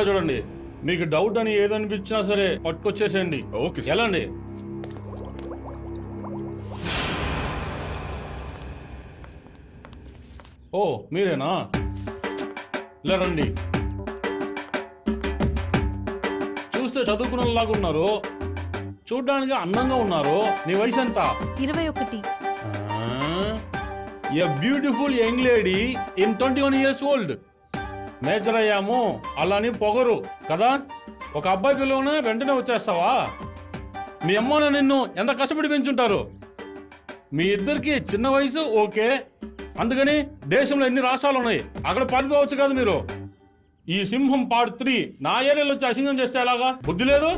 చూడండి. మీకు డౌట్ అని ఏదనిపించినా సరే పట్టుకొచ్చేసేయండి. Okay sir. ఎలాండి ఓ మీరేనా? ఇలా రండి. చూస్తే చదువుకున్నలాగా ఉన్నారు? చూడ్డానికి అందంగా ఉన్నారు? నీ వయసు ఎంత? ఇరవై ఒకటి. A beautiful young lady in twenty one years old major అయ్యాము అలా అని పొగరు. కదా? ఒక అబ్బాయి పిల్లవనే వెంటనే వచ్చేస్తావా? మీ అమ్మ నిన్ను ఎంత కష్టపడి పెంచుంటారు? మీ ఇద్దరికి చిన్న వయసు ఓకే. అందుకని దేశంలో ఎన్ని రాష్ట్రాలు ఉన్నాయి? అక్కడ పారిపోవచ్చు కదా మీరు. ఈ సింహం పార్ట్ త్రీ నా ఏరియాలో వచ్చి అసింగం చేస్తే ఎలాగా? బుద్ధి లేదు?